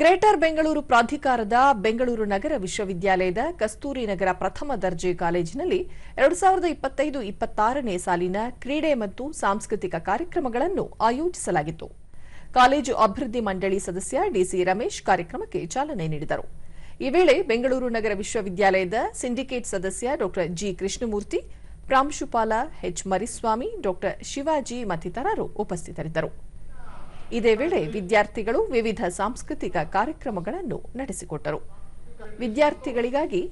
Greater Bengaluru ಪ್ರಾಧಿಕಾರದ ಬೆಂಗಳೂರು ನಗರ ವಿಶ್ವವಿದ್ಯಾಲಯದ ಕಸ್ತೂರಿ ನಗರ ಪ್ರಥಮ ದರ್ಜೆ ಕಾಲೇಜಿನಲ್ಲಿ ಎರಡು ಸಾವಿರದ ಇಪ್ಪತ್ತೈದು ಇಪ್ಪತ್ತಾರನೇ ಸಾಲಿನ ಕ್ರೀಡೆ ಮತ್ತು ಸಾಂಸ್ಕೃತಿಕ ಕಾರ್ಯಕ್ರಮಗಳನ್ನು ಆಯೋಜಿಸಲಾಗಿತ್ತು. ಕಾಲೇಜು ಅಭಿವೃದ್ಧಿ ಮಂಡಳಿ ಸದಸ್ಯ ಡಿಸಿ ರಮೇಶ್ ಕಾರ್ಯಕ್ರಮಕ್ಕೆ ಚಾಲನೆ ನೀಡಿದರು. ಈ ವೇಳೆ ಬೆಂಗಳೂರು ನಗರ ವಿಶ್ವವಿದ್ಯಾಲಯದ ಸಿಂಡಿಕೇಟ್ ಸದಸ್ಯ ಡಾ ಜಿ ಕೃಷ್ಣಮೂರ್ತಿ, ಪ್ರಾಂಶುಪಾಲ ಎಚ್ ಮರಿಸ್ವಾಮಿ ಡಾ ಶಿವಾಜಿ ಮತ್ತಿತರರು ಉಪಸ್ಥಿತರಿದ್ದರು. ಇದೇ ವೇಳೆ ವಿದ್ಯಾರ್ಥಿಗಳು ವಿವಿಧ ಸಾಂಸ್ಕೃತಿಕ ಕಾರ್ಯಕ್ರಮಗಳನ್ನು ನಡೆಸಿಕೊಟ್ಟರು. ವಿದ್ಯಾರ್ಥಿಗಳಿಗಾಗಿ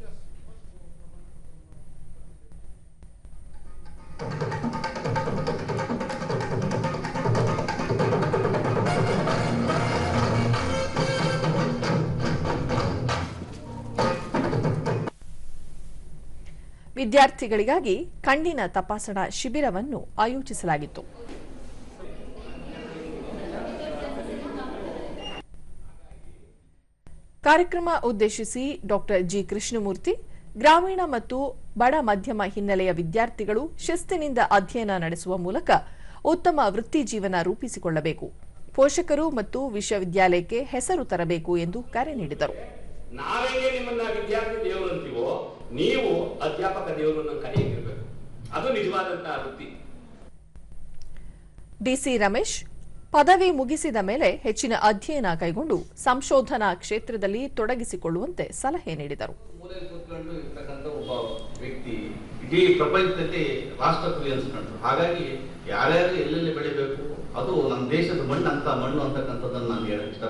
ವಿದ್ಯಾರ್ಥಿಗಳಿಗಾಗಿ ಕಣ್ಣಿನ ತಪಾಸಣಾ ಶಿಬಿರವನ್ನು ಆಯೋಜಿಸಲಾಗಿತ್ತು. ಕಾರ್ಯಕ್ರಮ ಉದ್ದೇಶಿಸಿ ಡಾಕ್ಟರ್ ಜಿ ಕೃಷ್ಣಮೂರ್ತಿ ಗ್ರಾಮೀಣ ಮತ್ತು ಬಡ ಮಧ್ಯಮ ಹಿನ್ನೆಲೆಯ ವಿದ್ಯಾರ್ಥಿಗಳು ಶಿಸ್ತಿನಿಂದ ಅಧ್ಯಯನ ನಡೆಸುವ ಮೂಲಕ ಉತ್ತಮ ವೃತ್ತಿ ಜೀವನ ರೂಪಿಸಿಕೊಳ್ಳಬೇಕು. ಪೋಷಕರು ಮತ್ತು ವಿಶ್ವವಿದ್ಯಾಲಯಕ್ಕೆ ಹೆಸರು ತರಬೇಕು ಎಂದು ಕರೆ ನೀಡಿದರು. ನಾವೇಗೆ ನಿಮ್ಮನ್ನ ವಿದ್ಯಾರ್ಥಿ ದೇವರು ಅಂತೀವೋ ನೀವು ಅಧ್ಯಾಪಕ ದೇವರನ್ನ ಅದು ನಿಜವಾದಂತಹ ವೃತ್ತಿ. ಡಿಸಿ ರಮೇಶ್ ಪದವಿ ಮುಗಿಸಿದ ಮೇಲೆ ಹೆಚ್ಚಿನ ಅಧ್ಯಯನ ಕೈಗೊಂಡು ಸಂಶೋಧನಾ ಕ್ಷೇತ್ರದಲ್ಲಿ ತೊಡಗಿಸಿಕೊಳ್ಳುವಂತೆ ಸಲಹೆ ನೀಡಿದರು. ಇಡೀ ಪ್ರಪಂಚದಲ್ಲಿ ರಾಷ್ಟ್ರಕವಿ ಅನ್ಸ್ಕೊಂಡ್ರು. ಹಾಗಾಗಿ ಯಾರ್ಯಾರು ಎಲ್ಲೆಲ್ಲಿ ಬೆಳಿಬೇಕು, ಅದು ನಮ್ಮ ದೇಶದ ಮಣ್ಣು ಅಂತ ಮಣ್ಣು ಅಂತಕ್ಕಂಥದ್ದನ್ನು ನಾನು ಹೇಳಕ್ ಇಷ್ಟಪಡ್ತೀನಿ.